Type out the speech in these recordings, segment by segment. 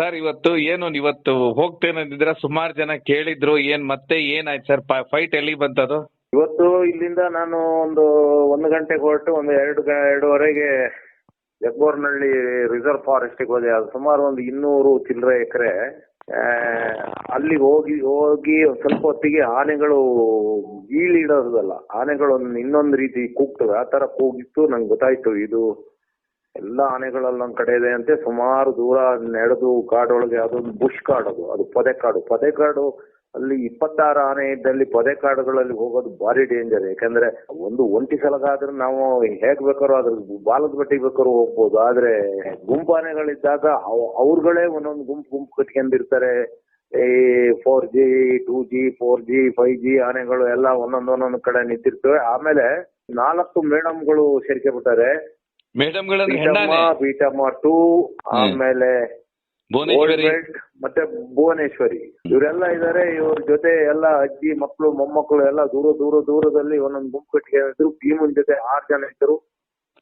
Sir, ಇವತ್ತು ಏನು ಇವತ್ತು ಹೋಗ್ತೇನೆ ಹೋಗ್ತೇನಂದಿದ್ರ ಸುಮಾರು ಜನ ಕೇಳಿದ್ರು, ಏನ್ ಮತ್ತೆ ಏನಾಯ್ತು ಸರ್? ಫೈಟ್ ಎಲ್ಲಿ ಬಂತದು? ಇವತ್ತು ಇಲ್ಲಿಂದ ನಾನು ಒಂದು ಒಂದು ಗಂಟೆಗೆ ಹೊರಟು, ಒಂದು ಎರಡು ಎರಡೂವರೆಗೆ ಜಗ್ಬೋರ್ನಹಳ್ಳಿ ರಿಸರ್ವ್ ಫಾರೆಸ್ಟಿಗೆ ಹೋದೆ. ಅದು ಸುಮಾರು ಒಂದು ಇನ್ನೂರು ಚಿಲ್ಲರೆ ಎಕರೆ. ಅಲ್ಲಿ ಹೋಗಿ ಹೋಗಿ ಸ್ವಲ್ಪ ಹೊತ್ತಿಗೆ ಆನೆಗಳು ಬೀಳಿಡೋದಲ್ಲ ಆನೆಗಳು ಒಂದು ಇನ್ನೊಂದು ರೀತಿ ಕೂಗ್ತವೆ. ಆ ತರ ಕೂಗಿತ್ತು, ನಂಗೆ ಗೊತ್ತಾಯ್ತು. ಇದು ಎಲ್ಲ ಆನೆಗಳಲ್ಲಿ ಒಂದ್ ಕಡೆ ಇದೆ ಅಂತೆ. ಸುಮಾರು ದೂರ ನಡೆದು ಕಾಡೊಳಗೆ ಅದೊಂದು ಬುಷ್ ಕಾಡು ಅದು ಅದು ಪೊದೆ ಕಾಡು ಅಲ್ಲಿ ಇಪ್ಪತ್ತಾರು ಆನೆ ಇದ್ದಲ್ಲಿ ಪೊದೆ ಕಾಡುಗಳಲ್ಲಿ ಹೋಗೋದು ಭಾರಿ ಡೇಂಜರ್ ಯಾಕಂದ್ರೆ ಒಂದು ಒಂಟಿ ಸಲಗಾದ್ರೆ ನಾವು ಹೇಗ್ ಬೇಕಾದ್ರೂ ಅದ್ರ ಬಾಲದ ಬಟ್ಟಿಗೆ ಬೇಕಾದ್ರೂ ಹೋಗ್ಬೋದು. ಆದ್ರೆ ಗುಂಪು ಆನೆಗಳಿದ್ದಾಗ ಅವ್- ಅವ್ರುಗಳೇ ಒಂದೊಂದು ಗುಂಪು ಗುಂಪು ಕಟ್ಕೊಂಡಿರ್ತಾರೆ. ಈ four G two G four G five G ಆನೆಗಳು ಎಲ್ಲ ಒಂದೊಂದ್ ಒಂದೊಂದ್ ಕಡೆ ನಿಂತಿರ್ತವೆ. ಆಮೇಲೆ ನಾಲ್ಕು ಮೇಡಮ್ಗಳು ಸೇರ್ಕೆ ಬಿಟ್ಟಾರೆ ಹೆಣ್ಣಾನೆ. ಟೂ ಆಮೇಲೆ ಭುವನೇಶ್ವರಿ. ಮತ್ತೆ ಭುವನೇಶ್ವರಿ. ಇವರೆಲ್ಲ ಇದಾರೆ ಇವ್ರ ಜೊತೆ ಎಲ್ಲ ಅಜ್ಜಿ ಮಕ್ಕಳು ಮೊಮ್ಮಕ್ಕಳು ಎಲ್ಲ ದೂರ ದೂರ ದೂರದಲ್ಲಿ ಒಂದೊಂದು ಗುಂಪು ಕಟ್ಟಿದ್ರು ಭೀಮನ್ ಜೊತೆ ಆರ್ ಜನ ಇದ್ರು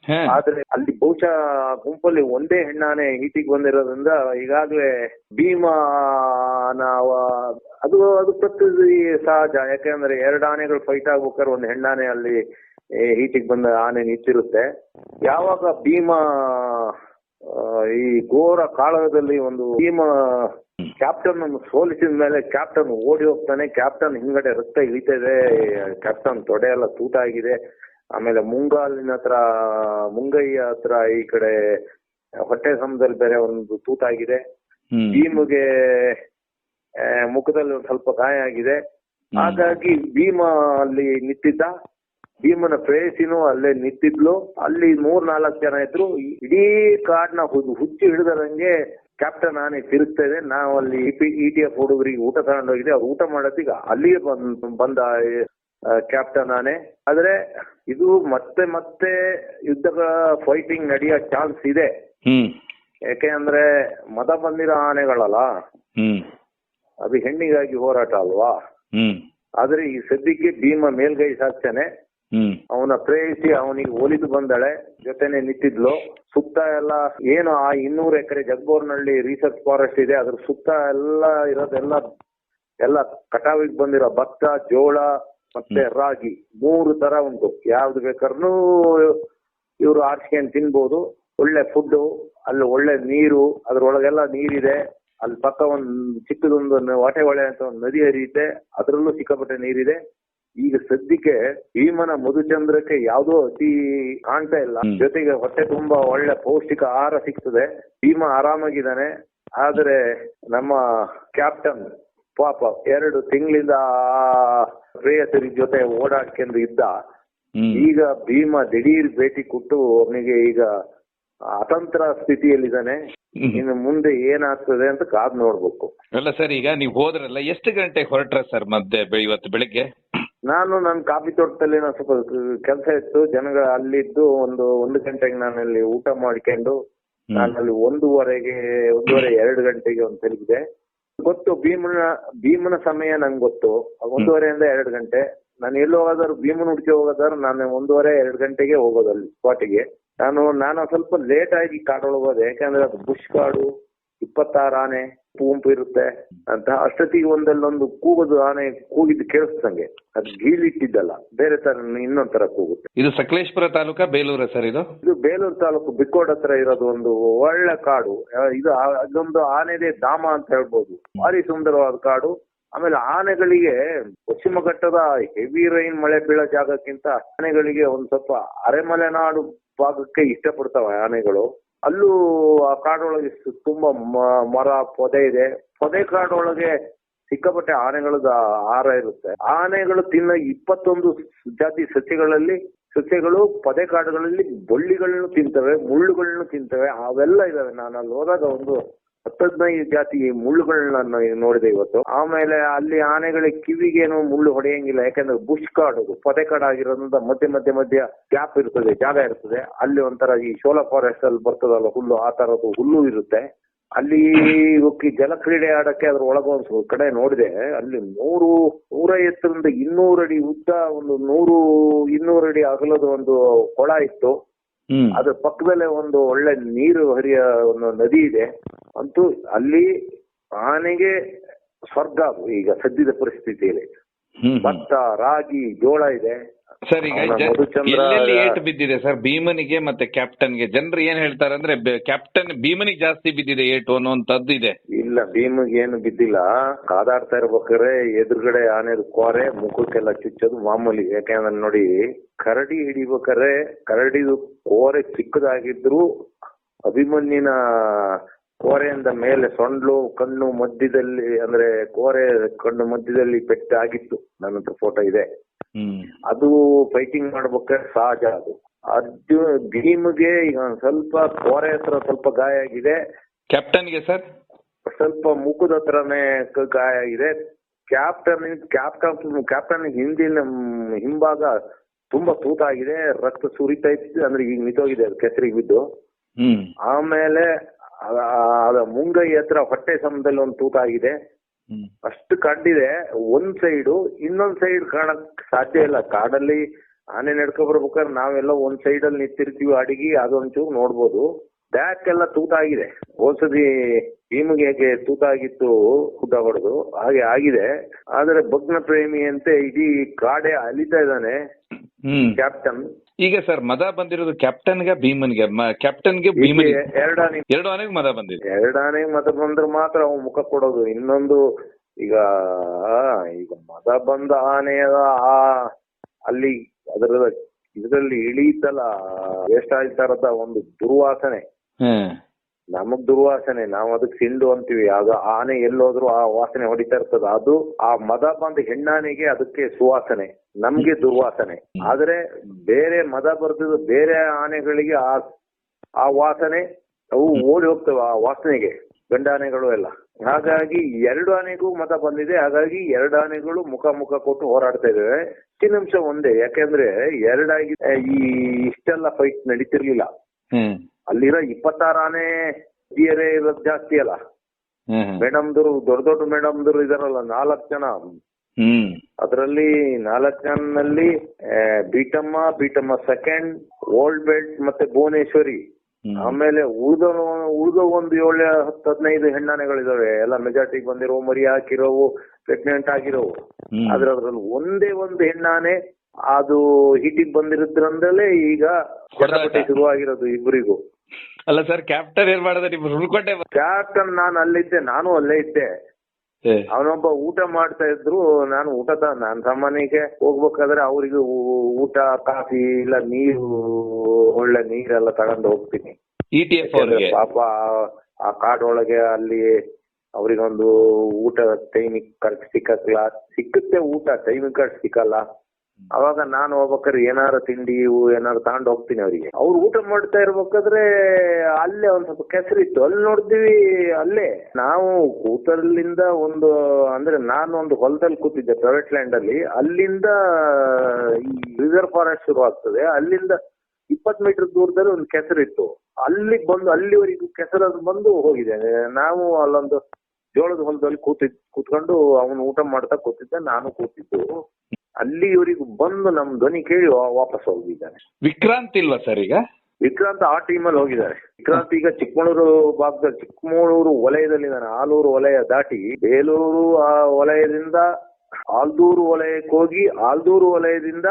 ಹಾ. ಆದ್ರೆ ಅಲ್ಲಿ ಬಹುಶಃ ಗುಂಪಲ್ಲಿ ಒಂದೇ ಹೆಣ್ಣಾನೆ ಈಟಿಗೆ ಬಂದಿರೋದ್ರಿಂದ ಈಗಾಗ್ಲೇ ಭೀಮನ ಅವ- ಅದು ಅದು ಪ್ರತಿ ಸಹಜ. ಯಾಕೆಂದ್ರೆ ಎರಡು ಆನೆಗಳು ಫೈಟ್ ಆಗ್ಬೇಕಾದ್ರೆ ಒಂದು ಹೆಣ್ಣಾನೆ ಅಲ್ಲಿ ಈಟಿಗೆ ಬಂದ ಆನೆ ನಿಂತಿರುತ್ತೆ. ಯಾವಾಗ ಭೀಮ ಈ ಘೋರ ಕಾಳಗದಲ್ಲಿ ಒಂದು ಭೀಮ ಕ್ಯಾಪ್ಟನ್ ಅನ್ನು ಸೋಲಿಸಿದ ಮೇಲೆ ಕ್ಯಾಪ್ಟನ್ ಓಡಿ ಹೋಗ್ತಾನೆ. ಕ್ಯಾಪ್ಟನ್ ಹಿಂಗಡೆ ರಕ್ತ ಇಳಿತಾ ಇದೆ ಕ್ಯಾಪ್ಟನ್ ತೊಡೆ ಎಲ್ಲ ತೂಟ ಆಗಿದೆ ಆಮೇಲೆ ಮುಂಗಾಲಿನ ಹತ್ರ ಮುಂಗೈಯ ಹತ್ರ ಈ ಕಡೆ ಹೊಟ್ಟೆ ಸಮದಲ್ಲಿ ಬೇರೆ ಒಂದು ತೂತ ಆಗಿದೆ ಭೀಮಗೆ ಮುಖದಲ್ಲಿ ಒಂದು ಸ್ವಲ್ಪ ಗಾಯ ಆಗಿದೆ. ಹಾಗಾಗಿ ಭೀಮ ಅಲ್ಲಿ ನಿಂತಿದ್ದ. ಭೀಮನ ಪ್ರೇಯಸಿನೂ ಅಲ್ಲೇ ನಿಂತಿದ್ಲು. ಅಲ್ಲಿ ಮೂರ್ ನಾಲ್ಕು ಜನ ಇದ್ರು. ಇಡೀ ಕಾಡ್ನ ಹುಚ್ಚು ಹುಚ್ಚಿ ಹಿಡಿದಂಗೆ ಕ್ಯಾಪ್ಟನ್ ನಾನೇ ತಿರುಗ್ತಾ ಇದೆ ನಾವು ಅಲ್ಲಿ ಇ ಟಿ ಎಫ್ ಹುಡುಗರಿಗೆ ಊಟ ತಗೊಂಡೋಗಿದೆ ಅವ್ರು ಊಟ ಮಾಡೋದೀಗ ಅಲ್ಲಿಗೆ ಬಂದ್ ಬಂದ ಕ್ಯಾಪ್ಟನ್ ನಾನೇ. ಆದ್ರೆ ಇದು ಮತ್ತೆ ಮತ್ತೆ ಯುದ್ಧ ಫೈಟಿಂಗ್ ನಡೆಯೋ ಚಾನ್ಸ್ ಇದೆ. ಯಾಕೆ ಅಂದ್ರೆ ಮತ ಬಂದಿರೋ ಆನೆಗಳಲ್ಲ. ಅದು ಹೆಣ್ಣಿಗಾಗಿ ಹೋರಾಟ ಅಲ್ವಾ? ಆದ್ರೆ ಈ ಸದ್ಯಕ್ಕೆ ಭೀಮ ಮೇಲ್ಗೈ ಸಾಕ್ತಾನೆ. ಅವನ ಪ್ರೇಯಿಸಿ ಅವನಿಗೆ ಒಲಿದು ಬಂದಳೆ ಜೊತೆನೆ ನಿಂತಿದ್ಲು. ಸುತ್ತ ಎಲ್ಲ ಏನು ಆ ಇನ್ನೂರು ಎಕರೆ ಜಗ್ಬೋರ್ನಹಳ್ಳಿ ರಿಸರ್ಚ್ ಫಾರೆಸ್ಟ್ ಇದೆ ಅದ್ರ ಸುತ್ತ ಎಲ್ಲ ಇರೋದೆಲ್ಲ ಎಲ್ಲ ಕಟಾವಿಗೆ ಬಂದಿರೋ ಭತ್ತ ಜೋಳ ಮತ್ತೆ ರಾಗಿ ಮೂರು ತರ ಉಂಟು. ಯಾವ್ದು ಬೇಕಾದ್ರು ಇವ್ರು ಆರ್ಸ್ಕೊಂಡು ತಿನ್ಬೋದು. ಒಳ್ಳೆ ಫುಡ್ ಅಲ್ಲಿ ಒಳ್ಳೆ ನೀರು ಅದ್ರೊಳಗೆಲ್ಲ ನೀರಿದೆ. ಅಲ್ಲಿ ಪಕ್ಕ ಒಂದ್ ಚಿಕ್ಕದೊಂದು ಹೊಟೆ ಹೊಟ್ಟೆ ಹೊಳೆ ಅಂತ ಒಂದು ನದಿ ಹರಿಯುತ್ತೆ. ಅದ್ರಲ್ಲೂ ಸಿಕ್ಕಾಪಟ್ಟೆ ನೀರಿದೆ. ಈಗ ಸದ್ಯಕ್ಕೆ ಭೀಮನ ಮಧುಚಂದ್ರಕ್ಕೆ ಯಾವ್ದೋ ಅತಿ ಕಾಣ್ತಾ ಇಲ್ಲ. ಜೊತೆಗೆ ಹೊಟ್ಟೆ ತುಂಬಾ ಒಳ್ಳೆ ಪೌಷ್ಟಿಕ ಆಹಾರ ಸಿಗ್ತದೆ. ಭೀಮ ಆರಾಮಾಗಿದ್ದಾನೆ. ಆದ್ರೆ ನಮ್ಮ ಕ್ಯಾಪ್ಟನ್ ಪಾಪ ಎರಡು ತಿಂಗಳಿಂದ ಪ್ರೇಯಸರಿ ಜೊತೆ ಓಡಾಡ್ಕೊಂಡು ಇದ್ದ. ಈಗ ಭೀಮ ದಿಢೀರ್ ಭೇಟಿ ಕೊಟ್ಟು ಅವನಿಗೆ ಈಗ ಅತಂತ್ರ ಸ್ಥಿತಿಯಲ್ಲಿದ್ದಾನೆ. ಇನ್ನು ಮುಂದೆ ಏನಾಗ್ತದೆ ಅಂತ ಕಾದ್ ನೋಡ್ಬೇಕು. ಅಲ್ಲ ಸರ್ ಈಗ ನೀವು ಹೋದ್ರಲ್ಲ ಎಷ್ಟು ಗಂಟೆಗೆ ಹೊರಟ್ರ ಸರ್ ಮತ್ತೆ ಇವತ್ತು ಬೆಳಿಗ್ಗೆ? ನಾನು ನನ್ನ ಕಾಫಿ ತೋಟದಲ್ಲಿ ನಾನು ಸ್ವಲ್ಪ ಕೆಲಸ ಇತ್ತು ಜನಗಳ ಅಲ್ಲಿದ್ದು ಒಂದು ಒಂದು ಗಂಟೆಗೆ ನಾನು ಅಲ್ಲಿ ಊಟ ಮಾಡ್ಕೊಂಡು ನಾನು ಅಲ್ಲಿ ಒಂದೂವರೆಗೆ ಒಂದೂವರೆ ಎರಡು ಗಂಟೆಗೆ ಒಂದು ತಿರುಗಿದೆ. ಗೊತ್ತು ಭೀಮನ ಭೀಮನ ಸಮಯ ನಂಗೆ ಗೊತ್ತು. ಒಂದೂವರೆಯಿಂದ ಎರಡು ಗಂಟೆ. ನಾನು ಎಲ್ಲಿ ಹೋಗೋದಾದ್ರು ಭೀಮನ ಹುಡುಕಿ ಹೋಗೋದಾದ್ರು ನಾನು ಒಂದೂವರೆ ಎರಡು ಗಂಟೆಗೆ ಹೋಗೋದು ಅಲ್ಲಿ ಸ್ಪಾಟಿಗೆ. ನಾನು ನಾನು ಸ್ವಲ್ಪ ಲೇಟ್ ಆಗಿ ಕಾಡೊಳಗೆ ಹೋದೆ ಯಾಕಂದ್ರೆ ಅದು ಬುಷ್ ಕಾಡು ಇಪ್ಪತ್ತಾರು ಆನೆ ಗುಂಪು ಇರುತ್ತೆ. ಅಂತ ಅಷ್ಟೊತ್ತಿಗೆ ಒಂದಲ್ಲೊಂದು ಕೂಗೋದು ಆನೆ ಕೂಗಿದ್ದು ಕೇಳಿಸ್ತಂಗೆ ಅದು ಗೀಳಿಟ್ಟಿದ್ದಲ್ಲ ಬೇರೆ ತರ ಇನ್ನೊಂದ್ ತರ ಕೂಗುತ್ತೆ. ಇದು ಸಕಲೇಶ್ಪುರ ತಾಲೂಕಾ ಬೇಲೂರ ಸರ್ ಇದು? ಇದು ಬೇಲೂರು ತಾಲೂಕು ಬಿಕ್ಕೋಡ್ ಹತ್ರ ಇರೋದು ಒಂದು ಒಳ್ಳೆ ಕಾಡು. ಇದು ಅದೊಂದು ಆನೆದೇ ಧಾಮ ಅಂತ ಹೇಳ್ಬೋದು. ಭಾರಿ ಸುಂದರವಾದ ಕಾಡು. ಆಮೇಲೆ ಆನೆಗಳಿಗೆ ಪಶ್ಚಿಮ ಘಟ್ಟದ ಹೆವಿ ರೈನ್ ಮಳೆ ಬೀಳೋ ಜಾಗಕ್ಕಿಂತ ಆನೆಗಳಿಗೆ ಒಂದ್ ಸ್ವಲ್ಪ ಅರೆಮಲೆನಾಡು ಭಾಗಕ್ಕೆ ಇಷ್ಟಪಡ್ತಾವೆ ಆನೆಗಳು. ಅಲ್ಲೂ ಆ ಕಾಡೊಳಗೆ ತುಂಬಾ ಮರ, ಪೊದೆ ಇದೆ. ಪೊದೆ ಕಾಡೊಳಗೆ ಸಿಕ್ಕಾಪಟ್ಟೆ ಆನೆಗಳದ ಆಹಾರ ಇರುತ್ತೆ. ಆನೆಗಳು ತಿನ್ನೋ ಇಪ್ಪತ್ತೊಂದು ಜಾತಿ ಸಸ್ಯಗಳಲ್ಲಿ ಸಸ್ಯಗಳು ಪೊದೆ ಕಾಡುಗಳಲ್ಲಿ ಬಳ್ಳಿಗಳನ್ನು ತಿಂತವೆ, ಮುಳ್ಳುಗಳನ್ನು ತಿಂತವೆ, ಅವೆಲ್ಲ ಇದಾವೆ. ನಾನು ಅಲ್ಲಿ ಹೋದಾಗ ಒಂದು ಹತ್ತದೈದು ಜಾತಿ ಮುಳ್ಳುಗಳನ್ನ ನಾನು ನೋಡಿದೆ ಇವತ್ತು. ಆಮೇಲೆ ಅಲ್ಲಿ ಆನೆಗಳ ಕಿವಿಗೇನು ಮುಳ್ಳು ಹೊಡೆಯಂಗಿಲ್ಲ. ಯಾಕಂದ್ರೆ ಬುಷ್ ಕಾಡು ಪೊದೆ ಕಾಡು ಆಗಿರೋದ್ರಿಂದ ಮಧ್ಯ ಮಧ್ಯ ಮಧ್ಯ ಗ್ಯಾಪ್ ಇರ್ತದೆ, ಜಾಗ ಇರ್ತದೆ. ಅಲ್ಲಿ ಒಂಥರ ಈ ಶೋಲಾ ಫಾರೆಸ್ಟ್ ಅಲ್ಲಿ ಬರ್ತದಲ್ಲ, ಹುಲ್ಲು, ಆ ತರದ್ದು ಹುಲ್ಲು ಇರುತ್ತೆ. ಅಲ್ಲಿ ಹೋಗಿ ಜಲಕ್ರೀಡೆ ಆಡಕ್ಕೆ ಅದ್ರ ಒಳಗೊಂದು ಕಡೆ ನೋಡಿದೆ. ಅಲ್ಲಿ ನೂರು, ನೂರೈವತ್ತರಿಂದ ಇನ್ನೂರು ಅಡಿ ಉದ್ದ, ಒಂದು ನೂರು ಇನ್ನೂರು ಅಡಿ ಅಗಲದ ಒಂದು ಕೊಳ ಇತ್ತು. ಅದ್ರ ಪಕ್ಕದಲ್ಲೇ ಒಂದು ಒಳ್ಳೆ ನೀರು ಹರಿಯ ಒಂದು ನದಿ ಇದೆ. ಅಂತೂ ಅಲ್ಲಿ ಆನೆಗೆ ಸ್ವರ್ಗ ಅದು ಈಗ ಸದ್ಯದ ಪರಿಸ್ಥಿತಿಯಲ್ಲಿ. ಭತ್ತ ರಾಗಿ ಜೋಳ ಇದೆ. ಸರ್ ಈಗ ಎಲ್ಲೆಲ್ಲಿ ಏಟು ಬಿದ್ದಿದೆ ಸರ್? ಭೀಮನಿಗೆ ಮತ್ತೆ ಕ್ಯಾಪ್ಟನ್ಗೆ? ಜನರು ಏನ್ ಹೇಳ್ತಾರೆ ಅಂದ್ರೆ ಕ್ಯಾಪ್ಟನ್ ಭೀಮನಿಗೆ ಜಾಸ್ತಿ ಬಿದ್ದಿದೆ ಏಟು ಅನ್ನುವಂಥದ್ದು ಇದೆ. ಇಲ್ಲ ಭೀಮಿಗೆ ಏನು ಬಿದ್ದಿಲ್ಲ. ಕಾದಾಡ್ತಾ ಇರ್ಬೇಕಾದ್ರೆ ಎದುರುಗಡೆ ಆನೆದು ಕೋರೆ ಮುಖಕ್ಕೆಲ್ಲ ಚುಚ್ಚೋದು ಮಾಮೂಲಿ. ಯಾಕೆಂದ್ರೆ ನೋಡಿ ಕರಡಿ ಹಿಡಿಬೇಕಾದ್ರೆ ಕರಡಿದು ಕೋರೆ ಚಿಕ್ಕದಾಗಿದ್ರು ಅಭಿಮನ್ಯನ ಕೋರೆಯಿಂದ ಮೇಲೆ ಸೊಂಡ್ಲು ಕಣ್ಣು ಮಧ್ಯದಲ್ಲಿ ಅಂದ್ರೆ ಕೋರೆ ಕಣ್ಣು ಮಧ್ಯದಲ್ಲಿ ಪೆಟ್ಟಾಗಿತ್ತು. ನನ್ನ ಹತ್ರ ಫೋಟೋ ಇದೆ. ಅದು ಫೈಟಿಂಗ್ ಮಾಡ್ಬೇಕಾದ್ರೆ ಸಹಜ ಅದು. ಅರ್ಜುನ್ ಭೀಮ್ಗೆ ಈಗ ಒಂದ್ ಸ್ವಲ್ಪ ಕೋರೆ ಹತ್ರ ಸ್ವಲ್ಪ ಗಾಯ ಆಗಿದೆ. ಕ್ಯಾಪ್ಟನ್ಗೆ ಸರ್? ಸ್ವಲ್ಪ ಮುಖದ ಹತ್ರನೇ ಕ- ಗಾಯ ಆಗಿದೆ. ಕ್ಯಾಪ್ಟನ್ ಕ್ಯಾಪ್ಟನ್ ಕ್ಯಾಪ್ಟನ್ ಹಿಂದಿನ ಹಿಂಭಾಗ ತುಂಬಾ ತೂತಾಗಿದೆ ರಕ್ತ ಸುರಿತಾ ಇತ್ತು ಅಂದ್ರೆ ಈಗ ಮಿತೋಗಿದೆ ಅದು ಕೆಸರಿಗೆ ಬಿದ್ದು. ಹ್ಮ್. ಆಮೇಲೆ ಅದ ಅದ ಮುಂಗೈ ಹತ್ರ ಹೊಟ್ಟೆ ಸಮದಲ್ಲಿ ಒಂದು ತೂತಾಗಿದೆ ಅಷ್ಟು ಕಂಡಿದೆ. ಒಂದ್ ಸೈಡ್, ಇನ್ನೊಂದ್ ಸೈಡ್ ಕಾಣಕ್ ಸಾಧ್ಯ ಇಲ್ಲ. ಕಾಡಲ್ಲಿ ಆನೆ ನಡ್ಕೊ ಬರ್ಬೇಕಾದ್ರೆ ನಾವೆಲ್ಲ ಒಂದ್ ಸೈಡ್ ಅಲ್ಲಿ ನಿಂತಿರ್ತೀವಿ ಅಡಿಗೆ, ಅದೊಂಚೂರು ನೋಡ್ಬೋದು. ಬ್ಯಾಕ್ ಎಲ್ಲ ತೂತಾಗಿದೆ. ಹೋದ್ಸತಿ ಭೀಮಿಗೆ ಹೇಗೆ ತೂತಾಗಿತ್ತು ಊಟ ಹೊಡೆದು, ಹಾಗೆ ಆಗಿದೆ. ಆದ್ರೆ ಭಗ್ನ ಪ್ರೇಮಿ ಅಂತೆ ಇಡೀ ಕಾಡೆ ಅಲಿತಾ ಇದ್ದಾನೆ. ಕ್ಯಾಪ್ಟನ್. ಈಗ ಸರ್ ಮದ ಬಂದಿರೋದು ಕ್ಯಾಪ್ಟನ್ಗೆ ಭೀಮನ್ಗೆ ಗೆ ಕ್ಯಾಪ್ಟನ್ಗೆ ಭೀಮನ್ಗೆ. ಎರಡಾನೆ ಎರಡು ಆನೆಗೆ ಮದ ಬಂದಿದೆ. ಎರಡಾನೆ ಮದ ಬಂದ್ರೆ ಮಾತ್ರ ಅವ್ ಮುಖ ಕೊಡೋದು. ಇನ್ನೊಂದು ಈಗ ಈಗ ಮದ ಬಂದ ಆನೆಯ ಆ ಅಲ್ಲಿ ಅದರ ಇದರಲ್ಲಿ ಇಳೀತಲ್ಲ ಎಷ್ಟಾಯ್ತಾರದ ಒಂದು ದುರ್ವಾಸನೆ. ನಮಗ್ ದುರ್ವಾಸನೆ, ನಾವ್ ಅದಕ್ ಸಿಂಡು ಅಂತೀವಿ. ಅದು ಆನೆ ಎಲ್ಲೋದ್ರು ಆ ವಾಸನೆ ಹೊಡಿತಾ ಇರ್ತದ. ಅದು ಆ ಮದ ಬಂದ ಹೆಣ್ಣಾನೆಗೆ ಅದಕ್ಕೆ ಸುವಾಸನೆ, ನಮ್ಗೆ ದುರ್ವಾಸನೆ. ಆದ್ರೆ ಬೇರೆ ಮದ ಬರ್ತದ ಬೇರೆ ಆನೆಗಳಿಗೆ ಆ ಆ ವಾಸನೆ, ಅವು ಓಡಿ ಹೋಗ್ತವೆ ಆ ವಾಸನೆಗೆ, ಗಂಡಾನೆಗಳು ಎಲ್ಲ. ಹಾಗಾಗಿ ಎರಡು ಆನೆಗೂ ಮತ ಬಂದಿದೆ. ಹಾಗಾಗಿ ಎರಡು ಆನೆಗಳು ಮುಖ ಮುಖ ಕೊಟ್ಟು ಹೋರಾಡ್ತಾ ಇದ್ದಾವೆ ನಿಮಿಷ ಒಂದೇ. ಯಾಕೆಂದ್ರೆ ಎರಡಾಗಿ, ಈ ಇಷ್ಟೆಲ್ಲ ಫೈಟ್ ನಡೀತಿರ್ಲಿಲ್ಲ. ಅಲ್ಲಿರೋ ಇಪ್ಪತ್ತಾರು ಆನೆ ಹಿರಿಯರೇ ಇರೋದು ಜಾಸ್ತಿ ಅಲ್ಲ. ಮೇಡಮ್ದರು ದೊಡ್ಡ ದೊಡ್ಡ ಮೇಡಮ್ದರು ಇದಾರಲ್ಲ ನಾಲ್ಕು ಜನ. ಅದರಲ್ಲಿ ನಾಲ್ಕು ಜನನಲ್ಲಿ ಬಿಟಮ್ಮ ಬೀಟಮ್ಮ ಸೆಕೆಂಡ್ ಓಲ್ಡ್ ಬೆಲ್ಟ್ ಮತ್ತೆ ಭುವನೇಶ್ವರಿ. ಆಮೇಲೆ ಉಳ್ದ ಉಳ್ದ ಒಂದು ಏಳು ಹತ್ತು ಹದಿನೈದು ಹೆಣ್ಣಾನೆಗಳಿದಾವೆ. ಎಲ್ಲ ಮೆಜಾರಿಟಿಗೆ ಬಂದಿರೋ ಮರಿ ಹಾಕಿರೋವು ಪ್ರೆಗ್ನೆಂಟ್ ಆಗಿರೋವು. ಆದ್ರೆ ಅದ್ರಲ್ಲಿ ಒಂದೇ ಒಂದು ಹೆಣ್ಣಾನೆ ಅದು ಹಿಟ್ಟಿಗೆ ಬಂದಿರೋದ್ರಿಂದಲೇ ಈಗ ಶುರು ಆಗಿರೋದು ಇಬ್ಬರಿಗೂ ಅಲ್ಲ ಸರ್ ಕ್ಯಾಪ್ಟನ್ ಏನ್ ಮಾಡಿದೆ? ನಿಮ್ಗೆ ಉಳ್ಕೊಂಡೆ ಕ್ಯಾಪ್ಟನ್ ನಾನು ಅಲ್ಲಿದ್ದೆ ನಾನು ಅಲ್ಲೇ ಇದ್ದೆ. ಅವನೊಬ್ಬ ಊಟ ಮಾಡ್ತಾ ಇದ್ರು ನಾನು ಊಟ ನಾನ್ ಸಾಮಾನ್ಯಕ್ಕೆ ಹೋಗ್ಬೇಕಾದ್ರೆ ಅವ್ರಿಗೆ ಊಟ ಕಾಫಿ ಇಲ್ಲ ನೀರು ಒಳ್ಳೆ ನೀರೆಲ್ಲ ತಗೊಂಡು ಹೋಗ್ತೀನಿ. ಟಿ ಪಾಪ ಆ- ಆ ಕಾಡೊಳಗೆ ಅಲ್ಲಿ ಅವ್ರಿಗೊಂದು ಊಟ ಟೈಮಿಗೆ ಕರೆಕ್ಟ್ ಸಿಕ್ಕಲ್ಲ ಸಿಕ್ಕುತ್ತೆ ಊಟ ಟೈಮಿಗೆ ಕರೆಕ್ಟ್ ಸಿಕ್ಕಲ್ಲ. ಅವಾಗ ನಾನು ಹೋಗ್ಬೇಕಾದ್ರೆ ಏನಾರ ತಿಂಡಿ ಇವು ಏನಾರು ತಗೊಂಡ್ ಹೋಗ್ತೀನಿ ಅವರಿಗೆ. ಅವ್ರು ಊಟ ಮಾಡ್ತಾ ಇರ್ಬೇಕಾದ್ರೆ ಅಲ್ಲೇ ಒಂದ್ ಸ್ವಲ್ಪ ಕೆಸರಿತ್ತು. ಅಲ್ಲಿ ನೋಡ್ತೀವಿ, ಅಲ್ಲೇ. ನಾವು ಕೂತಲ್ಲಿಂದ ಒಂದು, ಅಂದ್ರೆ ನಾನು ಒಂದು ಹೊಲದಲ್ಲಿ ಕೂತಿದ್ದೆ ಪ್ರೈವೇಟ್ ಲ್ಯಾಂಡ್ ಅಲ್ಲಿ. ಅಲ್ಲಿಂದ ಈ ರಿಸರ್ವ್ ಫಾರೆಸ್ಟ್ ಶುರು ಆಗ್ತದೆ. ಅಲ್ಲಿಂದ ಇಪ್ಪತ್ ಮೀಟರ್ ದೂರದಲ್ಲಿ ಒಂದು ಕೆಸರಿತ್ತು. ಅಲ್ಲಿ ಬಂದು, ಅಲ್ಲಿವರೆಗೂ ಕೆಸರದು ಬಂದು ಹೋಗಿದೆ. ನಾವು ಅಲ್ಲೊಂದು ಜೋಳದ ಹೊಲದಲ್ಲಿ ಕೂತಿದ್, ಕೂತ್ಕೊಂಡು ಅವನು ಊಟ ಮಾಡ್ತಾ ಕೂತಿದ್ದೆ, ನಾನು ಕೂತಿದ್ದು. ಅಲ್ಲಿವರೆಗೂ ಬಂದು ನಮ್ ಧ್ವನಿ ಕೇಳಿ ವಾಪಸ್ ಹೋಗಿದ್ದಾನೆ. ವಿಕ್ರಾಂತ್ ಇಲ್ವಾ ಸರ್ ಈಗ? ವಿಕ್ರಾಂತ್ ಆ ಟೀಮ್ ಅಲ್ಲಿ ಹೋಗಿದ್ದಾರೆ. ವಿಕ್ರಾಂತ್ ಈಗ ಚಿಕ್ಕಮಗಳೂರು ಭಾಗದಲ್ಲಿ ಚಿಕ್ಕಮಗಳೂರು ವಲಯದಲ್ಲಿದ್ದಾನೆ. ಆಲೂರು ವಲಯ ದಾಟಿ ಬೇಲೂರು ಆ ವಲಯದಿಂದ ಆಲ್ದೂರು ವಲಯಕ್ಕೆ ಹೋಗಿ ಆಲ್ದೂರು ವಲಯದಿಂದ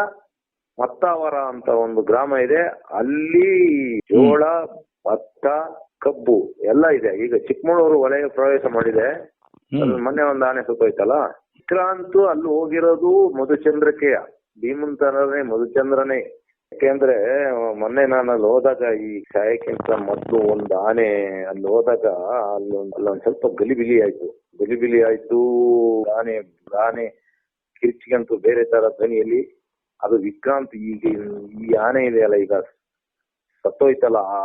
ಮತ್ತಾವರ ಅಂತ ಒಂದು ಗ್ರಾಮ ಇದೆ. ಅಲ್ಲಿ ಜೋಳ ಭತ್ತ ಕಬ್ಬು ಎಲ್ಲ ಇದೆ. ಈಗ ಚಿಕ್ಕಮಗಳೂರು ವಲಯ ಪ್ರವೇಶ ಮಾಡಿದೆ. ಮೊನ್ನೆ ಒಂದು ಆನೆ ಸುತ್ತೋಯ್ತಲ್ಲ? ವಿಕ್ರಾಂತ್ ಅಲ್ಲಿ ಹೋಗಿರೋದು ಮಧುಚಂದ್ರಕೆಯ. ಭೀಮನ್ ತರನೇ ಮಧುಚಂದ್ರನೇ. ಯಾಕೆಂದ್ರೆ ಮೊನ್ನೆ ನಾನು ಅಲ್ಲಿ ಹೋದಾಗ ಈ ಸಾಯಕ್ಕಿಂತ ಮೊದ್ಲು ಒಂದು ಆನೆ ಅಲ್ಲಿ ಹೋದಾಗ ಅಲ್ಲೊಂದ್ ಅಲ್ಲೊಂದ್ ಸ್ವಲ್ಪ ಗಲಿಬಿಲಿ ಆಯ್ತು. ಗಲಿಬಿಲಿ ಆಯ್ತು ಆನೆ ಆನೆ ಕಿರ್ಚಿಗಂತೂ ಬೇರೆ ತರ ಧ್ವನಿಯಲ್ಲಿ. ಅದು ವಿಕ್ರಾಂತ್ ಈಗ ಈ ಆನೆ ಇದೆಯಲ್ಲ ಈಗ ಸತ್ತೋಯ್ತಲ್ಲ. ಆ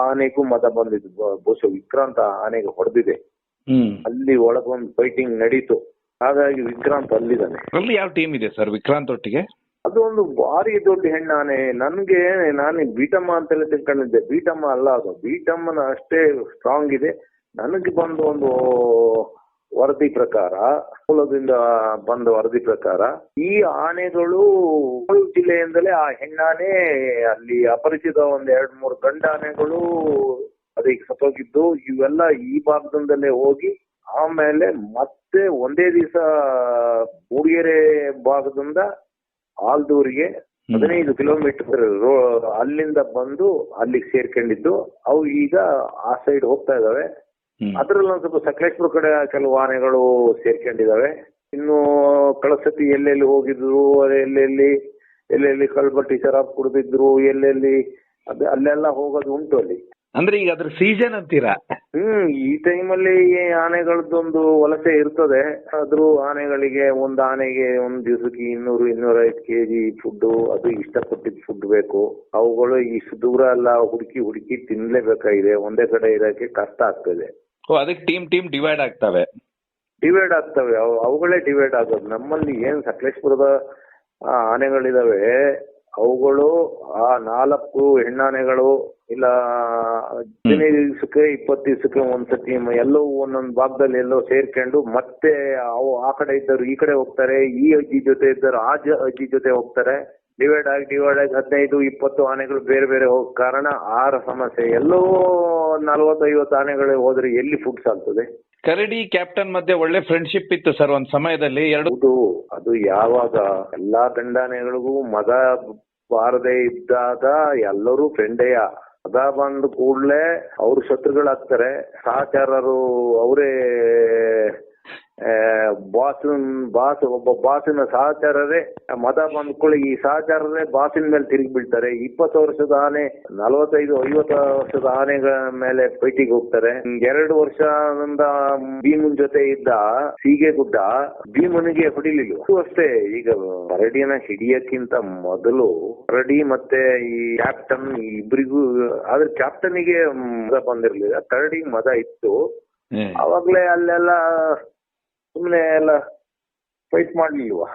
ಆನೆಗೂ ಮತ ಬಂದಿದ್ದು. ಬಹುಶಃ ವಿಕ್ರಾಂತ್ ಆನೆಗೆ ಹೊಡೆದಿದೆ. ಅಲ್ಲಿ ಒಳಗೊಂದು ಫೈಟಿಂಗ್ ನಡೀತು. ಹಾಗಾಗಿ ವಿಕ್ರಾಂತ್ ಅಲ್ಲಿದ್ದಾನೆ. ಅಲ್ಲಿ ಯಾವ ಟೀಮ್ ಇದೆ ಸರ್ ವಿಕ್ರಾಂತ್ ಒಟ್ಟಿಗೆ? ಅದು ಒಂದು ಭಾರಿ ದೊಡ್ಡ ಹೆಣ್ಣಾನೆ. ನನ್ಗೆ ನಾನು ಬೀಟಮ್ಮ ಅಂತೆಲ್ಲ ತಿಳ್ಕೊಂಡಿದ್ದೆ. ಬೀಟಮ್ಮ ಅಲ್ಲ ಅದು. ಬೀಟಮ್ಮನ ಅಷ್ಟೇ ಸ್ಟ್ರಾಂಗ್ ಇದೆ. ನನಗೆ ಬಂದು ಒಂದು ವರದಿ ಪ್ರಕಾರ ಮೂಲದಿಂದ ಬಂದ ವರದಿ ಪ್ರಕಾರ ಈ ಆನೆಗಳು ಜಿಲ್ಲೆಯಿಂದಲೇ ಆ ಹೆಣ್ಣಾನೆ ಅಲ್ಲಿ ಅಪರಿಚಿತ ಒಂದ್ ಎರಡ್ ಮೂರು ಗಂಡ ಆನೆಗಳು ಅದಕ್ಕೆ ಸತ್ತೋಗಿದ್ದು ಇವೆಲ್ಲ ಈ ಭಾಗದಿಂದಲೇ ಹೋಗಿ ಆಮೇಲೆ ಮತ್ತೆ ಒಂದೇ ದಿವಸ ಮೂಡಿಗೆರೆ ಭಾಗದಿಂದ ಆಲ್ದೂರಿಗೆ ಹದಿನೈದು ಕಿಲೋಮೀಟರ್ ಅಲ್ಲಿಂದ ಬಂದು ಅಲ್ಲಿಗೆ ಸೇರ್ಕೊಂಡಿದ್ದು. ಅವು ಈಗ ಆ ಸೈಡ್ ಹೋಗ್ತಾ ಇದಾವೆ ಅದರಲ್ಲಿ ಒಂದ್ ಸ್ವಲ್ಪ ಸಕಲೇಶ್ಪುರ ಕಡೆ ಕೆಲವು ಆನೆಗಳು ಸೇರ್ಕೊಂಡಿದಾವೆ ಇನ್ನು ಕಳಸತಿ ಎಲ್ಲೆಲ್ಲಿ ಹೋಗಿದ್ರು ಎಲ್ಲೆಲ್ಲಿ ಎಲ್ಲೆಲ್ಲಿ ಕಳ್ಬಟ್ಟಿ ಶರಾಬ್ ಕುಡಿದಿದ್ರು ಎಲ್ಲೆಲ್ಲಿ ಅದೇ ಅಲ್ಲೆಲ್ಲ ಹೋಗೋದು ಉಂಟು ಅಲ್ಲಿ. ಅಂದ್ರೆ ಈಗ ಅದ್ರ ಸೀಸನ್ ಅಂತೀರಾ? ಹ್ಮ್ ಈ ಟೈಮಲ್ಲಿ ಆನೆಗಳದ್ದೊಂದು ವಲಸೆ ಇರ್ತದೆ. ಆದ್ರೂ ಆನೆಗಳಿಗೆ ಒಂದ್ ಆನೆಗೆ ಒಂದ್ ದಿವಸಕ್ಕೆ ಇನ್ನೂರು ಇನ್ನೂರೈವತ್ತು ಕೆಜಿ ಫುಡ್ ಅದು ಇಷ್ಟಪಟ್ಟಿದ್ ಫುಡ್ ಬೇಕು. ಅವುಗಳು ಇಷ್ಟು ದೂರ ಎಲ್ಲ ಹುಡುಕಿ ಹುಡುಕಿ ತಿನ್ಲೇಬೇಕಾಗಿದೆ. ಒಂದೇ ಕಡೆ ಇರಕ್ಕೆ ಕಷ್ಟ ಆಗ್ತದೆ. ಓ ಅದಕ್ಕೆ ಟೀಮ್ ಟೀಮ್ ಡಿವೈಡ್ ಆಗ್ತವೆ. ಡಿವೈಡ್ ಆಗ್ತವೆ. ಅವು ಅವುಗಳೇ ಡಿವೈಡ್ ಆಗೋದು. ನಮ್ಮಲ್ಲಿ ಏನ್ ಸಕಲೇಶ್ಪುರದ ಆ, ಆನೆಗಳಿದಾವೆ ಅವುಗಳು ಆ ನಾಲ್ಕು ಹೆಣ್ಣಾನೆಗಳು, ಇಲ್ಲ ಹದಿನೈದು ದಿವಸಕ್ಕೆ, ಇಪ್ಪತ್ತು ದಿವಸಕ್ಕೆ ಒಂದ್ಸತಿ ಎಲ್ಲೋ ಒಂದೊಂದು ಭಾಗದಲ್ಲಿ ಎಲ್ಲೋ ಸೇರ್ಕೊಂಡು ಮತ್ತೆ ಅವು ಆ ಕಡೆ ಇದ್ದವ್ರು ಈ ಕಡೆ ಹೋಗ್ತಾರೆ, ಈ ಅಜ್ಜಿ ಜೊತೆ ಇದ್ದವ್ರು ಆ ಅಜ್ಜಿ ಜೊತೆ ಹೋಗ್ತಾರೆ. ಡಿವೈಡ್ ಆಗಿ ಡಿವೈಡ್ ಆಗಿ ಹದಿನೈದು, ಇಪ್ಪತ್ತು ಆನೆಗಳು ಬೇರೆ ಬೇರೆ ಹೋಗ ಕಾರಣ ಆಹಾರ ಸಮಸ್ಯೆ. ಎಲ್ಲೋ ನಲ್ವತ್ತೈವತ್ತು ಆನೆಗಳು ಹೋದ್ರೆ ಎಲ್ಲಿ ಫುಡ್ ಸಾಲ್ತದೆ ಕರಡಿ ಕ್ಯಾಪ್ಟನ್ ಮಧ್ಯೆ ಒಳ್ಳೆ ಫ್ರೆಂಡ್ಶಿಪ್ ಇತ್ತು ಸರ್ ಒಂದ್ ಸಮಯದಲ್ಲಿ. ಎರಡು ಅದು ಯಾವಾಗ ಎಲ್ಲಾ ಗಂಡಾನೆಗಳಿಗೂ ಮದ ಬಾರದೆ ಇದ್ದಾಗ ಎಲ್ಲರೂ ಫ್ರೆಂಡೆಯ ಮದ ಬಂದ ಕೂಡ್ಲೆ ಅವ್ರು ಶತ್ರುಗಳಾಗ್ತಾರೆ. ಸಹಚಾರರು ಅವರೇ ಬಾಸ್ ಬಾಸ್ ಒಬ್ಬ ಬಾಸಿನ ಸಹಚಾರರೇ, ಮದ ಬಂದ್ಕೊಳ್ಳಿ, ಈ ಸಹಚಾರರೇ ಬಾಸಿನ ಮೇಲೆ ತಿರುಗಿ ಬೀಳ್ತಾರೆ ಇಪ್ಪತ್ತು ವರ್ಷದ ಆನೆ, ನಲವತ್ತೈದು, ಐವತ್ತು ವರ್ಷದ ಆನೆಗಳ ಮೇಲೆ ಪೈಟಿಗೆ ಹೋಗ್ತಾರೆ. ಎರಡು ವರ್ಷದಿಂದ ಭೀಮನ್ ಜೊತೆ ಇದ್ದ ಸೀಗೆ ಗುಡ್ಡ ಭೀಮನಿಗೆ ಹೊಡಿಲಿಲ್ಲ. ಅಷ್ಟೇ, ಈಗ ಕರಡಿನ ಹಿಡಿಯಕ್ಕಿಂತ ಮೊದಲು ಹರಡಿ ಮತ್ತೆ ಈ ಕ್ಯಾಪ್ಟನ್ ಇಬ್ಬರಿಗೂ ಆದ್ರೆ ಕ್ಯಾಪ್ಟನ್ಗೆ ಮದ ಬಂದಿರ್ಲಿಲ್ಲ. ಕರಡಿ ಮದ ಇತ್ತು. ಅವಾಗ್ಲೇ ಅಲ್ಲೆಲ್ಲ ಸುಮ್ನೆ ಎಲ್ಲ ಫೈಟ್ ಮಾಡ್ಲಿಲ್ವಾ?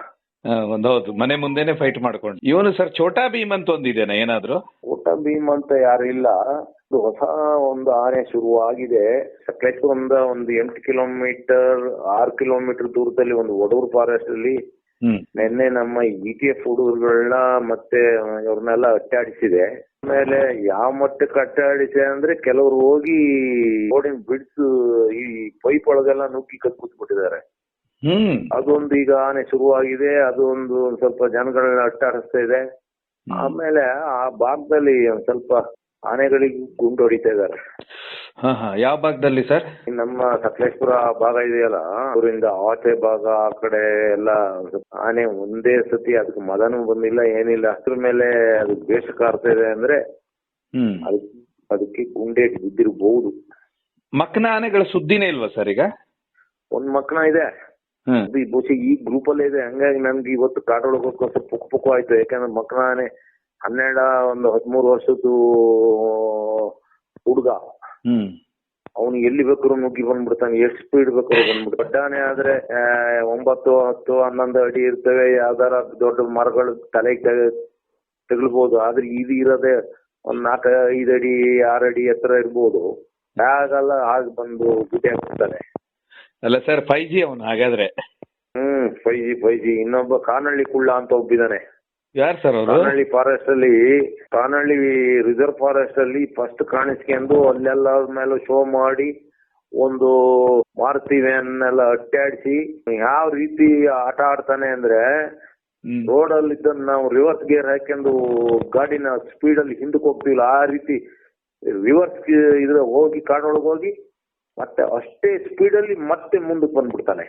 ಒಂದ್ ಹೌದು. ಮನೆ ಮುಂದೆನೆ ಫೈಟ್ ಮಾಡ್ಕೊಂಡು. ಇವನು ಸರ್ ಛೋಟಾ ಭೀಮ್ ಅಂತ ಒಂದಿದೇನಾ? ಏನಾದ್ರು? ಊಟ ಭೀಮ್ ಅಂತ ಯಾರು ಇಲ್ಲ. ಇದು ಹೊಸ ಒಂದು ಆನೆ ಶುರು ಆಗಿದೆ ಸಕಲೇಶ್ಪುರದಿಂದ ಒಂದು ಎಂಟು ಕಿಲೋಮೀಟರ್ ಆರು ಕಿಲೋಮೀಟರ್ ದೂರದಲ್ಲಿ ಒಂದು ಒಡೂರು ಫಾರೆಸ್ಟ್ ಅಲ್ಲಿ ಹ್ಮ್. ನಿನ್ನೆ ನಮ್ಮ ಇ ಟಿ ಎಫ್ ಹುಡುಗರುಗಳನ್ನ ಮತ್ತೆ ಇವ್ರನ್ನೆಲ್ಲ ಅಟ್ಟಾಡಿಸಿದೆ ಆಮೇಲೆ ಯಾವ ಮಟ್ಟ ಅಟ್ಟಾಡಿಸಿದೆ ಅಂದ್ರೆ ಕೆಲವರು ಹೋಗಿ ರೋಡಿನ ಬಿಡ್ಸ್ ಈ ಪೈಪ್ ಒಳಗೆಲ್ಲ ನುಗ್ಗಿ ಕತ್ ಕೂತ್ಬಿಟ್ಟಿದ್ದಾರೆ ಅದೊಂದು ಈಗ ಆನೆ ಶುರುವಾಗಿದೆ ಅದೊಂದು ಒಂದು ಒಂದ್ ಸ್ವಲ್ಪ ಜನಗಳನ್ನ ಅಟ್ಟಾಡಿಸ್ತಾ ಇದೆ. ಆಮೇಲೆ ಆ ಭಾಗದಲ್ಲಿ ಒಂದ್ ಸ್ವಲ್ಪ ಆನೆಗಳಿಗೆ ಗುಂಡು ಹೊಡಿತಾ ಇದ್ದಾರೆ. ಹಾ ಹಾ. ಯಾವ ಭಾಗದಲ್ಲಿ ಸರ್? ನಮ್ಮ ಸಕಲೇಶ್ಪುರ ಭಾಗ ಇದೆಯಲ್ಲ ಊರಿಂದ ಆಚೆ ಭಾಗ ಆ ಕಡೆ ಎಲ್ಲ ಆನೆ ಒಂದೇ ಸತಿ ಅದಕ್ಕೆ ಮದನೂ ಬಂದಿಲ್ಲ ಏನಿಲ್ಲ. ಅದ್ರ ಮೇಲೆ ಅದು ದ್ವೇಷ ಕಾರ್ತಾ ಇದೆ ಅಂದ್ರೆ ಹ್ಮ್. ಅದಕ್ಕೆ ಅದಕ್ಕೆ ಗುಂಡೇಟ್ ಬಿದ್ದಿರಬಹುದು ಮಕ್ಕನ ಆನೆಗಳ ಸುದ್ದಿನೇ ಇಲ್ವಾ ಸರ್ ಈಗ? ಒಂದ್ ಮಕ್ಕಳ ಇದೆ. ಹ್ಮ್. ಅದು ಈ ಬಹುಶಃ ಈ ಗ್ರೂಪ್ ಅಲ್ಲೇ ಇದೆ. ಹಂಗಾಗಿ ನನ್ಗೆ ಇವತ್ತು ಕಾಡೊಳಗೆ ಪುಕ್ ಪುಕ್ ಆಯ್ತು. ಯಾಕಂದ್ರೆ ಮಕ್ಕಳ ಆನೆ ಹನ್ನೆರಡ ಒಂದು ಹದಿಮೂರು ವರ್ಷದ್ದು ಹುಡುಗ. ಹ್ಮ್. ಅವನು ಎಲ್ಲಿ ಬೇಕಾದ್ರು ನುಗ್ಗಿ ಬಂದ್ಬಿಡ್ತಾನೆ ಎಷ್ಟು ಸ್ಪೀಡ್ ಬೇಕಾದ್ರು ಬಂದ್ಬಿಡ್ತಾನೆ. ದೊಡ್ಡಾನೆ ಆದ್ರೆ ಒಂಬತ್ತು ಹತ್ತು ಹನ್ನೊಂದು ಅಡಿ ಇರ್ತವೆ ಯಾವ್ದಾರ ದೊಡ್ಡ ಮರಗಳು ತಲೆಗೆ ತಗಲ್ಬಹುದು ಆದ್ರೆ ಇದು ಇರೋದೇ ಒಂದ್ ನಾಲ್ಕ ಐದು ಅಡಿ ಆರು ಅಡಿ ಎತ್ತರ ಇರ್ಬೋದು. ಆಗಲ್ಲ ಆಗ ಬಂದು ಗುಡ್ಡೆ ಹಾಕ್ಬಿಡ್ತಾನೆ. ಅಲ್ಲ ಸರ್ ಫೈವ್ ಜಿ ಅವನು ಹಾಗಾದ್ರೆ. Hmm five G five G ಇನ್ನೊಬ್ಬ ಕಾನಳ್ಳಿ ಕುಳ್ಳ ಅಂತ ಒಬ್ಬಿದಾನೆ. ಯಾರು ಸರ್ ಅವರು ಕಾನಹಳ್ಳಿ ಫಾರೆಸ್ಟ್ ಅಲ್ಲಿ ಕಾನಹಳ್ಳಿ ರಿಸರ್ವ್ ಫಾರೆಸ್ಟ್ ಅಲ್ಲಿ ಫಸ್ಟ್ ಕಾಣಿಸ್ಕೊಂಡು ಅಲ್ಲೆಲ್ಲ ಮೇಲೆ ಶೋ ಮಾಡಿ ಒಂದು ಮಾರುತಿ ವ್ಯಾನ್ ಎಲ್ಲ ಅಟ್ಟಾಡಿಸಿ ಯಾವ ರೀತಿ ಆಟ ಆಡ್ತಾನೆ ಅಂದ್ರೆ ರೋಡ್ ಅಲ್ಲಿ ಇದ್ದನ್ನ ನಾವು ರಿವರ್ಸ್ ಗೇರ್ ಹಾಕೊಂಡು ಗಾಡಿನ ಸ್ಪೀಡ್ ಅಲ್ಲಿ ಹಿಂದಕ್ಕೆ ಹೋಗ್ತಿಲ್ಲ ಆ ರೀತಿ ರಿವರ್ಸ್ ಇದ್ರ ಹೋಗಿ ಕಾಡೊಳಗೆ ಹೋಗಿ ಮತ್ತೆ ಅಷ್ಟೇ ಸ್ಪೀಡ್ ಅಲ್ಲಿ ಮತ್ತೆ ಮುಂದಕ್ಕೆ ಬಂದ್ಬಿಡ್ತಾನೆ.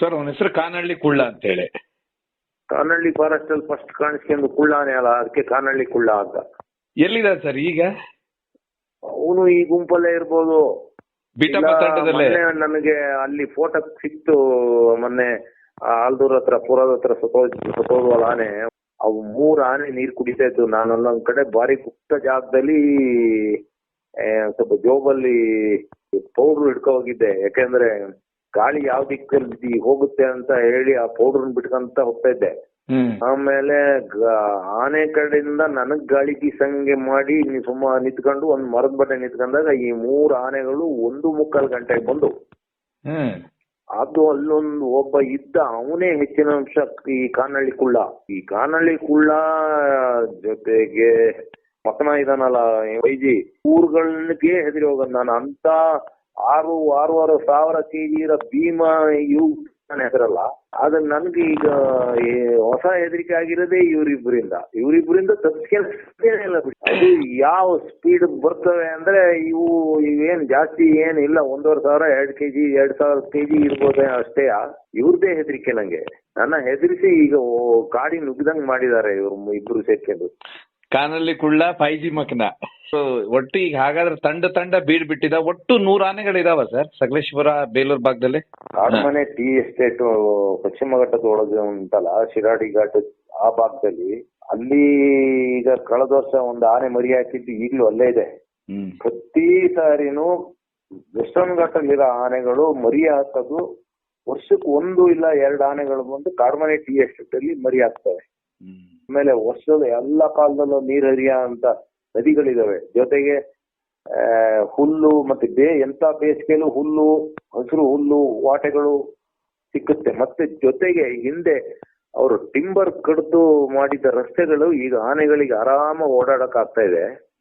ಸರ್ ಅವನ ಹೆಸರು ಕಾನಹಳ್ಳಿ ಕುಳ್ಳ ಅಂತ ಹೇಳಿ ಕಾನಹಳ್ಳಿ ಫಾರೆಸ್ಟ್ ಅಲ್ಲಿ ಫಸ್ಟ್ ಕಾಣಿಸ್ಕೊಂಡು ಕುಳ್ಳಾನೆ ಅಲ್ಲ ಅದಕ್ಕೆ ಕಾನಹಳ್ಳಿ ಕುಳ್ಳ ಅಂತ. ಎಲ್ಲಿದೆ ಸರ್ ಈಗ? ಅವನು ಈ ಗುಂಪಲ್ಲೇ ಇರ್ಬೋದು. ಬಿಟಪ್ಪ ಇಲ್ಲ, ತಂಡದಲ್ಲೇ ಮೊನ್ನೆ ನನಗೆ ಅಲ್ಲಿ ಫೋಟೋ ಸಿಕ್ತು ಮೊನ್ನೆ ಆಲ್ದೂರ್ ಹತ್ರ ಪುರದ ಹತ್ರ ಸತೋದ್ವಲ್ ಆನೆ. ಅವು ಮೂರ್ ಆನೆ ನೀರ್ ಕುಡಿತಾ ಇತ್ತು ನಾನು ಅಲ್ಲೊಂದ್ ಕಡೆ ಬಾರಿ ಗುಪ್ತ ಜಾಗದಲ್ಲಿ ಸ್ವಲ್ಪ ಜೋಬಲ್ಲಿ ಪೌಡ್ರು ಹಿಡ್ಕೋ ಹೋಗಿದ್ದೆ. ಯಾಕೆಂದ್ರೆ ಗಾಳಿ ಯಾವ ದಿಕ್ಕಲ್ಲಿ ಹೋಗುತ್ತೆ ಅಂತ ಹೇಳಿ ಆ ಪೌಡರ್ ಬಿಟ್ಕೊಂತ ಹೋಗ್ತಾ ಇದ್ದೆ. ಆಮೇಲೆ ಆನೆ ಕಡೆಯಿಂದ ನನಗ್ ಗಾಳಿ ಬೀಸಂಗೆ ಮಾಡಿ ಸುಮ್ಮ ನಿಂತ್ಕೊಂಡು ಒಂದ್ ಮರದ ಬಟ್ಟೆ ನಿಂತ್ಕೊಂಡಾಗ ಈ ಮೂರ್ ಆನೆಗಳು ಒಂದು ಮುಕ್ಕಾಲ್ ಗಂಟೆಗೆ ಬಂದು. ಅದು ಅಲ್ಲೊಂದು ಒಬ್ಬ ಇದ್ದ ಅವನೇ ಹೆಚ್ಚಿನ ಅಂಶ ಈ ಕಾನಳ್ಳಿ ಕುಳ್ಳ. ಈ ಕಾನಳ್ಳಿ ಕುಳ್ಳ ಜೊತೆಗೆ ಪಕ್ಕನ ಇದಾನಲ್ಲ ವೈಜಿ. ಊರುಗಳಿಗೆ ಹೆದರಿ ಹೋಗೋದು ನಾನು. ಅಂತ ಆರು, ಆರೂವರೆ ಸಾವಿರ ಕೆಜಿ ಇರೋ ಭೀಮ ಇವು ನಾನು ಹೆಸರಲ್ಲ ಆದ್ರೆ ನನ್ಗೆ ಈಗ ಹೊಸ ಹೆದರಿಕೆ ಆಗಿರೋದೇ ಇವ್ರಿಬ್ರಿಂದ. ಇವ್ರಿಬ್ರಿಂದ ಇಲ್ಲ ಅದು ಯಾವ ಸ್ಪೀಡ್ ಬರ್ತವೆ ಅಂದ್ರೆ ಇವು ಇವೇನ್ ಜಾಸ್ತಿ ಏನ್ ಇಲ್ಲ, ಒಂದೂವರೆ ಸಾವಿರ, ಎರಡ್ ಕೆಜಿ, ಎರಡ್ ಸಾವಿರ ಕೆಜಿ ಇರ್ಬೋದೇ ಅಷ್ಟೇ. ಇವ್ರದೇ ಹೆದರಿಕೆ ನಂಗೆ. ನನ್ನ ಹೆದರಿಸಿ ಈಗ ಗಾಡಿ ಕಾಡಿ ನುಗ್ಗದಂಗ್ ಮಾಡಿದ್ದಾರೆ ಇವ್ರು ಇಬ್ರು ಸೇರ್ಕೊಂಡು. ಕಾನಲ್ಲಿ ಕುಳ್ಳ ಫೈಜಿ ಮಕ್ನ. ಸೊ ಒಟ್ಟು ಈಗ ಹಾಗಾದ್ರೆ ತಂಡ ತಂಡ ಬೀಡ್ ಬಿಟ್ಟಿದ. ಒಟ್ಟು ನೂರ ಆನೆಗಳಿದಾವ ಸರ್ ಸಕಲೇಶ್ವರ ಬೇಲೂರು ಭಾಗದಲ್ಲಿ? ಅರಮನೆ ಟೀ ಎಸ್ಟೇಟ್ ಪಶ್ಚಿಮ ಘಟ್ಟದ ಒಳಗೆ ಉಂಟಲ್ಲ ಶಿರಾಡಿ ಘಾಟ್ ಆ ಭಾಗದಲ್ಲಿ. ಅಲ್ಲಿ ಈಗ ಕಳೆದ ವರ್ಷ ಒಂದು ಆನೆ ಮರಿ ಹಾಕಿದ್ದು ಈಗಲೂ ಅಲ್ಲೇ ಇದೆ. ಪ್ರತಿ ಸಾರಿನೂ ವೆಸ್ಟರ್ನ್ ಘಾಟಲ್ಲಿರೋ ಆನೆಗಳು ಮರಿ ಹಾಕೋದು ವರ್ಷಕ್ಕೆ ಒಂದು ಇಲ್ಲ ಎರಡು ಆನೆಗಳು ಬಂದು ಕಾರ್ಮನೆ ಟೀ ಎಸ್ಟೇಟ್ ಅಲ್ಲಿ ಮರಿ ಹಾಕ್ತವೆ. ಆಮೇಲೆ ವರ್ಷದ ಎಲ್ಲ ಕಾಲದಲ್ಲೂ ನೀರ್ ಹರಿಯ ಅಂತ ನದಿಗಳಿದಾವೆ. ಜೊತೆಗೆ ಹುಲ್ಲು ಮತ್ತೆ ಬೇ ಎಂತ ಬೇಸಿಗೆಯಲ್ಲೂ ಹುಲ್ಲು, ಹಸಿರು ಹುಲ್ಲು, ವಾಟೆಗಳು ಸಿಕ್ಕುತ್ತೆ. ಮತ್ತೆ ಜೊತೆಗೆ ಹಿಂದೆ ಅವರು ಟಿಂಬರ್ ಕಡ್ದು ಮಾಡಿದ ರಸ್ತೆಗಳು ಈಗ ಆನೆಗಳಿಗೆ ಆರಾಮ ಓಡಾಡಕ್ ಆಗ್ತಾ ಇದೆ.